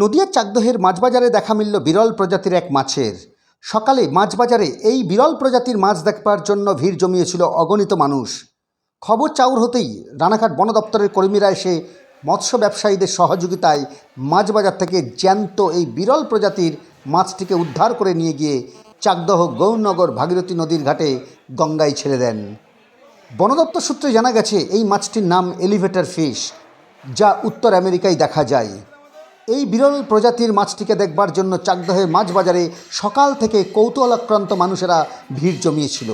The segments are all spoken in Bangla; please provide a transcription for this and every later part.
নদিয়ার চাকদহের মাছবাজারে দেখা মিলল বিরল প্রজাতির এক মাছের। সকালে মাছবাজারে এই বিরল প্রজাতির মাছ দেখবার জন্য ভিড় জমিয়েছিল অগণিত মানুষ। খবর চাউর হতেই রানাঘাট বন দপ্তরের কর্মীরা এসে মৎস্য ব্যবসায়ীদের সহযোগিতায় মাছবাজার থেকে জ্যান্ত এই বিরল প্রজাতির মাছটিকে উদ্ধার করে নিয়ে গিয়ে চাকদহ গৌরনগর ভাগীরথী নদীর ঘাটে গঙ্গায় ছেড়ে দেন। বন দপ্তর সূত্রে জানা গেছে, এই মাছটির নাম এলিভেটর ফিশ, যা উত্তর আমেরিকায় দেখা যায়। এই বিরল প্রজাতির মাছটিকে দেখবার জন্য চাকদহের মাছ বাজারে সকাল থেকে কৌতূহলাক্রান্ত মানুষেরা ভিড় জমিয়েছিল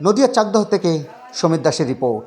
নদিয়ার চাকদহ থেকে সমীর দাসের রিপোর্ট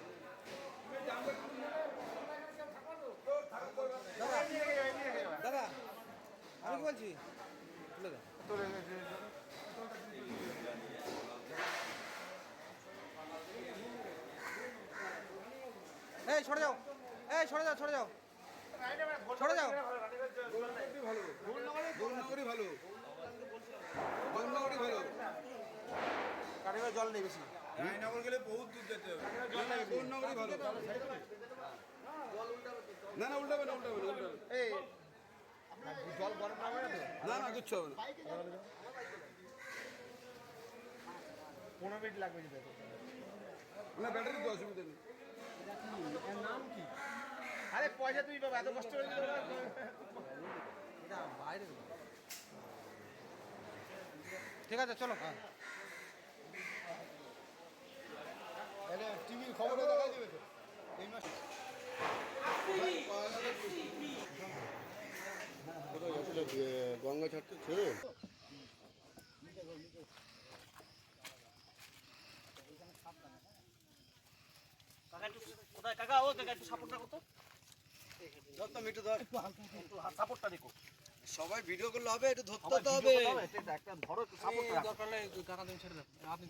দাদা আমি কি বলছি? তুলে দাও। এই সরে যাও। এই সরে যাও সরে যাও। সরে যাও। গৌরনগরই ভালো। গৌরনগরই ভালো। কারিগর জল নেই বেশি। রায়নগর গেলে বহুত দূর যেতে হবে। গৌরনগরই ভালো। না না উল্টাবে না উল্টাবে না উল্টাবে এই জল গরম না হবে না না না কিচ্ছু হবে না। পনেরো মিনিট লাগবে না ব্যাটারি তো অসুবিধা নেই। আরে পয়সা তুমি পাবে এত কষ্ট করে বাইরে। ঠিক আছে চলো। হ্যাঁ টিভির খবরে দেখা যাবে তো এই মাস গঙ্গা ছাড়তে ছেড়ে কোথায় কাকা ও কাকা একটু সাপোর্টটা করতো ধর তো মিটু ধর সাপোর্টটা দেখো সবাই ভিডিও করলে হবে একটু ধরতে তো হবে। একটা ধরো সাপোর্টটা দরকার কাকা তুমি ছেড়ে দাও। আপনি।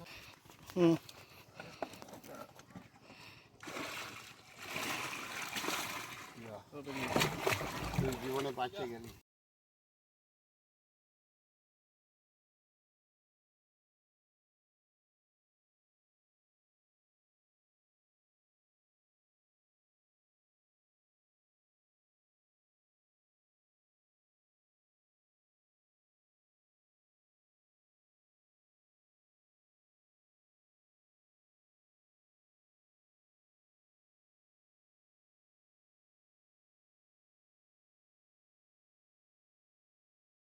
জীবনে বাঁচে গেলি।